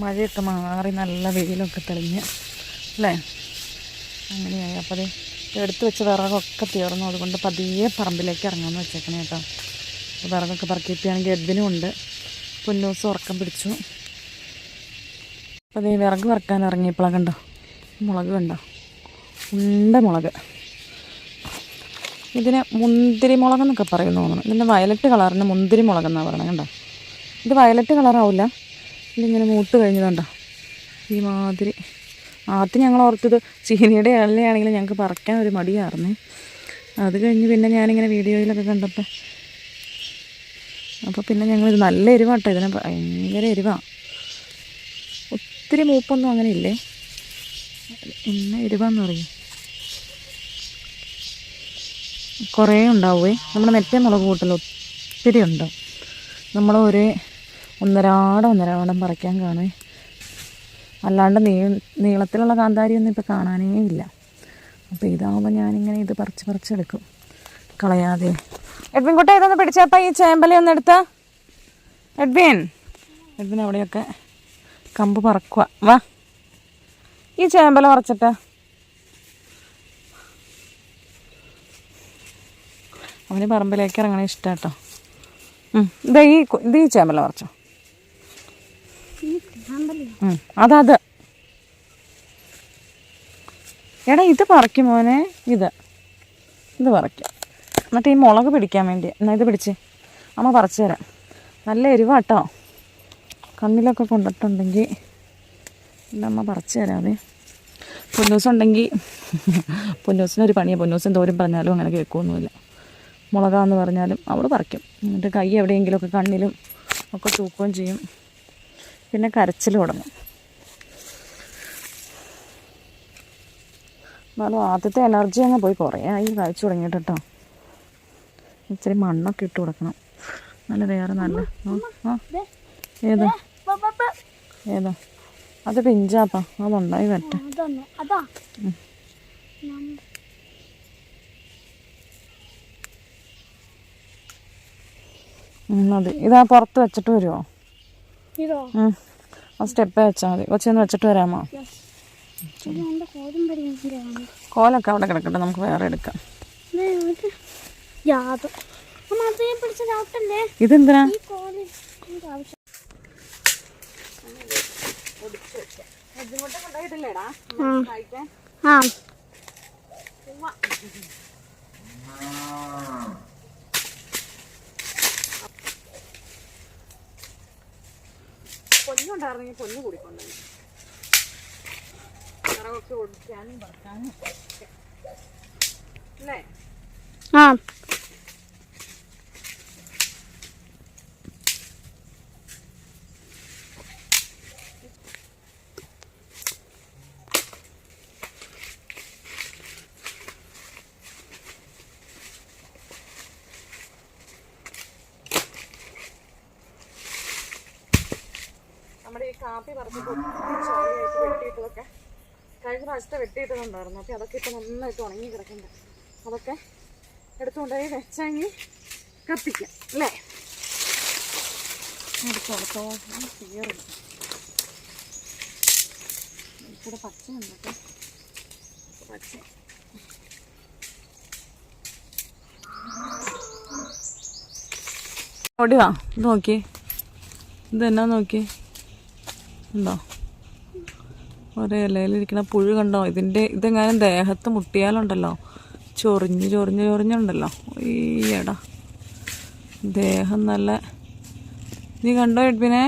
മഴയൊക്കെ മാറി നല്ല വെയിലൊക്കെ തെളിഞ്ഞ് അല്ലേ? അങ്ങനെയായി. അപ്പോൾ അത് എടുത്തു വെച്ച വിറകൊക്കെ തീർന്നു. അതുകൊണ്ട് പതിയെ പറമ്പിലേക്ക് ഇറങ്ങാമെന്ന് വെച്ചേക്കണേ കേട്ടോ. വിറകൊക്കെ പറക്കിയിട്ടാണെങ്കിൽ എദ്ദിനും ഉണ്ട്. പുന്നൂസ് ഉറക്കം പിടിച്ചു. അപ്പോൾ അതേ വിറക് വറക്കാൻ ഇറങ്ങിയപ്പോഴാണ് കണ്ടോ? മുളക് കണ്ടോ? ഉണ്ട മുളക്. ഇതിന് മുന്തിരി മുളകെന്നൊക്കെ പറയുന്നു തോന്നുന്നു. ഇതിന്റെ വയലറ്റ് കളറിന് മുന്തിരി മുളകെന്നാണ് പറയുന്നത് കണ്ടോ? ഇത് വയലറ്റ് കളറാവില്ല ഇതിങ്ങനെ മൂത്ത് കഴിഞ്ഞതുണ്ടോ? ഈ മാതിരി. ആദ്യം ഞങ്ങൾ ഓർത്തത് ചീനിയുടെ ഇലയാണെങ്കിലും ഞങ്ങൾക്ക് പറിക്കാൻ ഒരു മടിയായിരുന്നു. അത് കഴിഞ്ഞ് പിന്നെ ഞാനിങ്ങനെ വീഡിയോയിലൊക്കെ കണ്ടപ്പോൾ അപ്പോൾ പിന്നെ ഞങ്ങളിത് നല്ല എരിവാട്ടോ. ഇതിനെ ഭയങ്കര എരിവാണ് ഒത്തിരി മൂപ്പൊന്നും അങ്ങനെ ഇല്ലേ? എന്നെ എരിവാന്ന് പറയും. കുറേ ഉണ്ടാവുമേ നമ്മുടെ നെറ്റേ മുളക് കൂട്ടൽ ഒത്തിരി ഉണ്ടാവും നമ്മൾ ഒന്നരാടം ഒന്നരാടം പറിക്കാൻ കാണേ അല്ലാണ്ട് നീ നീളത്തിലുള്ള കാന്താരിയൊന്നും ഇപ്പോൾ കാണാനേ ഇല്ല. അപ്പോൾ ഇതാവുമ്പോൾ ഞാനിങ്ങനെ ഇത് പറിച്ച് പറിച്ചെടുക്കും. കളയാതെ. എഡ്വിൻ കുട്ട ഇതൊന്ന് പിടിച്ചപ്പോൾ ഈ ചേമ്പലി ഒന്ന് എടുത്ത. എഡ്വിൻ. എഡ്വിൻ അവിടെയൊക്കെ കമ്പ് പറക്കുക വാ. ഈ ചേമ്പല പറിച്ചിട്ട്. അവന് പറമ്പിലേക്ക് ഇറങ്ങണേ ഇഷ്ടം കേട്ടോ ഇതാ ഈ ഇത് ഈ ചേമ്പല പറിച്ചോ. അതത്. എടാ ഇത് പറിക്കും മോനെ ഇത്. ഇത് പറിക്കാം. എന്നിട്ട് ഈ മുളക് പിടിക്കാൻ വേണ്ടി. എന്നാൽ ഇത് പിടിച്ച്. അമ്മ പറിച്ചു തരാം. നല്ല എരിവാട്ടോ. കണ്ണിലൊക്കെ കൊണ്ടിട്ടുണ്ടെങ്കിൽ അമ്മ പറിച്ചു തരാതെ പൊന്നൂസ് ഉണ്ടെങ്കിൽ പൊന്നൂസിനൊരു പണിയാണ് പൊന്നൂസ് എന്തോരം പറഞ്ഞാലും അങ്ങനെ കേൾക്കുമൊന്നുമില്ല മുളകാന്ന് പറഞ്ഞാലും അവൾ പറിക്കും. എന്നിട്ട് കൈ എവിടെയെങ്കിലുമൊക്കെ കണ്ണിലും ഒക്കെ തൂക്കുകയും ചെയ്യും. പിന്നെ കരച്ചിൽ തുടങ്ങും. എന്നാലും ആദ്യത്തെ എനർജി അങ്ങ് പോയി. കുറേ ആയി കഴിച്ചു തുടങ്ങിയിട്ട് കേട്ടോ ഇച്ചിരി മണ്ണൊക്കെ ഇട്ട് കൊടുക്കണം. നല്ല വേറെ നല്ല ഏതാ? ഏതാ? അത് പിഞ്ചാപ്പാ. അതുണ്ടായി വരട്ടെ. മതി. ഇതാ പുറത്ത് വെച്ചിട്ട് വരുമോ. ആ സ്റ്റെപ്പ് വെച്ചാൽ മതി. കൊച്ചിന്ന് വെച്ചിട്ട് വരാമോ? കോലൊക്കെ അവിടെ കിടക്കട്ടെ നമുക്ക് വേറെ എടുക്കാം. ഇതെന്തിനാ? ആ. പൊന്നുണ്ടായിരുന്നെങ്കിൽ പൊന്നു കൂടിക്കൊണ്ടു വിറകൊക്കെ ഒടിക്കാനും പറക്കാനും. അല്ലേ? ആ. നമ്മുടെ ഈ കാപ്പി ഒത്തിരി ചോളയായിട്ട് വെട്ടിയിട്ടതൊക്കെ കഴിഞ്ഞ പ്രാവശ്യത്തെ വെട്ടിയിട്ടതുണ്ടായിരുന്നു. അപ്പോൾ അതൊക്കെ ഇപ്പോൾ നന്നായിട്ട് ഉണങ്ങി കിടക്കണ്ട അതൊക്കെ എടുത്തുകൊണ്ടുപോയി വെച്ചെങ്കിൽ കത്തിക്കാം. അല്ലേ? എടുത്തോളത്തോ തീർന്നു ഇവിടെ പച്ച ഉണ്ട് പച്ച നോക്കി ഇത് നോക്കി ഉണ്ടോ ഒരേ ഇലയിലിരിക്കുന്ന പുഴു കണ്ടോ? ഇതിന്റെ ഇതെങ്ങാനും ദേഹത്ത് മുട്ടിയാലുണ്ടല്ലോ. ചൊറിഞ്ഞ് ചൊറിഞ്ഞ് ചൊറിഞ്ഞുണ്ടല്ലോ. ഈയടാ. ദേഹം നല്ല നീ കണ്ടോ എഡ്വിനെ?